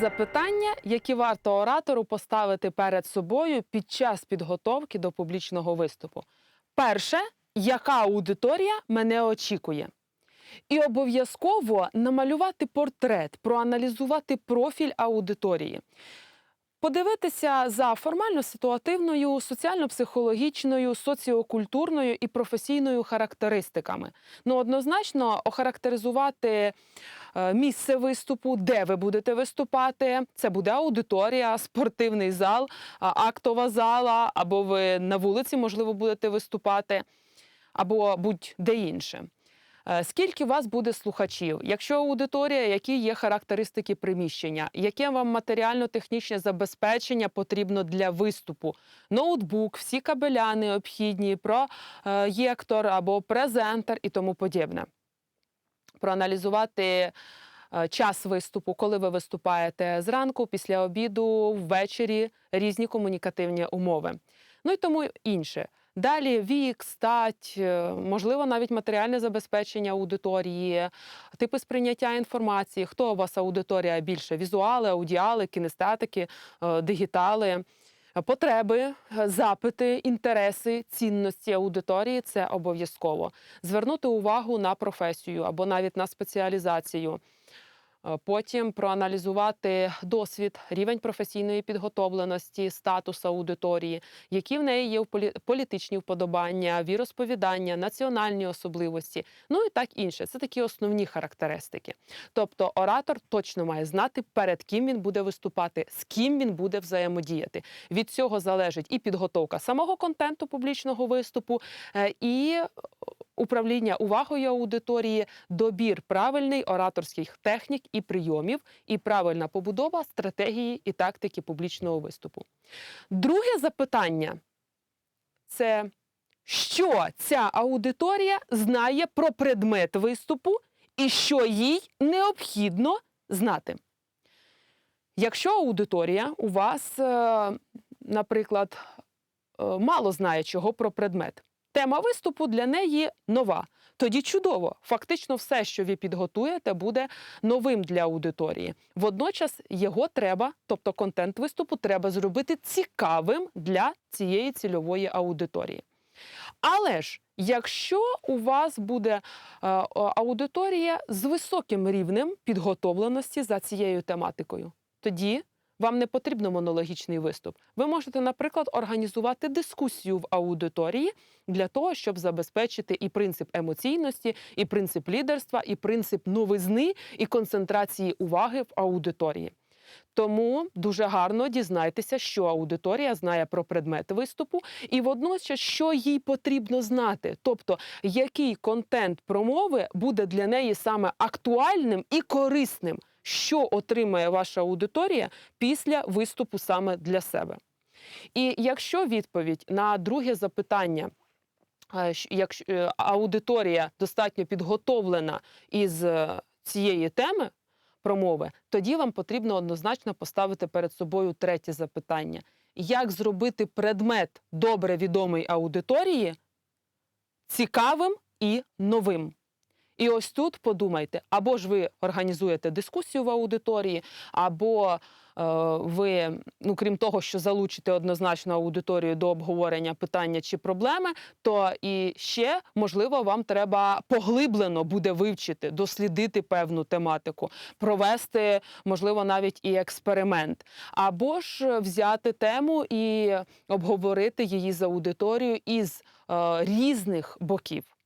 запитання, які варто оратору поставити перед собою під час підготовки до публічного виступу. Перше, яка аудиторія мене очікує? І обов'язково намалювати портрет, проаналізувати профіль аудиторії. Подивитися за формально-ситуативною, соціально-психологічною, соціокультурною і професійною характеристиками. Ну, однозначно, охарактеризувати е, місце виступу, де ви будете виступати. Це буде аудиторія, спортивний зал, актова зала, або ви на вулиці, можливо, будете виступати, або будь-де інше. Е, Скільки у вас буде слухачів? Якщо аудиторія, які є характеристики приміщення, яке вам матеріально-технічне забезпечення потрібно для виступу? Ноутбук, всі кабеля необхідні, проєктор або презентер і тому подібне. Проаналізувати е, час виступу, коли ви виступаєте зранку, після обіду, ввечері різні комунікативні умови. Ну і тому інше. Далі вік, стать, е, можливо, навіть матеріальне забезпечення аудиторії, типи сприйняття інформації. Хто у вас аудиторія більше? Візуали, аудіали, кінестетики, е, дигітали. Потреби, запити, інтереси, цінності аудиторії це обов'язково. Звернути увагу на професію або навіть на спеціалізацію. Е, Потім проаналізувати досвід, рівень професійної підготовленості, статус аудиторії, які в неї є полі- політичні вподобання, віросповідання, національні особливості, ну і так інше. Це такі основні характеристики. Тобто оратор точно має знати, перед ким він буде виступати, з ким він буде взаємодіяти. Від цього залежить і підготовка самого контенту публічного виступу, е, і управління увагою аудиторії, добір правильний ораторських технік і прийомів, і правильна побудова стратегії і тактики публічного виступу. Друге запитання це що ця аудиторія знає про предмет виступу і що їй необхідно знати. Якщо аудиторія у вас, е, наприклад, е, мало знає чого про предмет, тема виступу для неї нова. Тоді чудово. Фактично, все, що ви підготуєте, буде новим для аудиторії. Водночас його треба, тобто контент виступу, треба зробити цікавим для цієї цільової аудиторії. Але ж, якщо у вас буде е, аудиторія з високим рівнем підготовленості за цією тематикою, тоді вам не потрібно монологічний виступ. Ви можете, наприклад, організувати дискусію в аудиторії для того, щоб забезпечити і принцип емоційності, і принцип лідерства, і принцип новизни і концентрації уваги в аудиторії. Тому дуже гарно дізнайтеся, що аудиторія знає про предмет виступу, і водночас, що їй потрібно знати, тобто який контент промови буде для неї саме актуальним і корисним, що отримає ваша аудиторія після виступу саме для себе. І якщо відповідь на друге запитання, е, якщо е, аудиторія достатньо підготовлена із е, цієї теми промови, тоді вам потрібно однозначно поставити перед собою третє запитання: як зробити предмет добре відомий аудиторії цікавим і новим? І ось тут подумайте, або ж ви організуєте дискусію в аудиторії, або е, ви, ну крім того, що залучите однозначно аудиторію до обговорення питання чи проблеми, то і ще можливо вам треба поглиблено буде вивчити, дослідити певну тематику, провести, можливо, навіть і експеримент, або ж взяти тему і обговорити її з аудиторією із е, різних боків.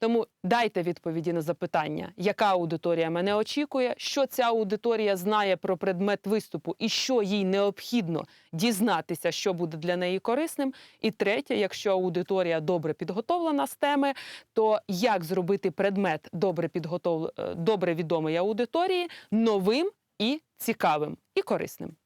Тому дайте відповіді на запитання, яка аудиторія мене очікує, що ця аудиторія знає про предмет виступу і що їй необхідно дізнатися, що буде для неї корисним. І третє, якщо аудиторія добре підготовлена з теми, то як зробити предмет добре підготов... е, добре відомий аудиторії новим і цікавим і корисним.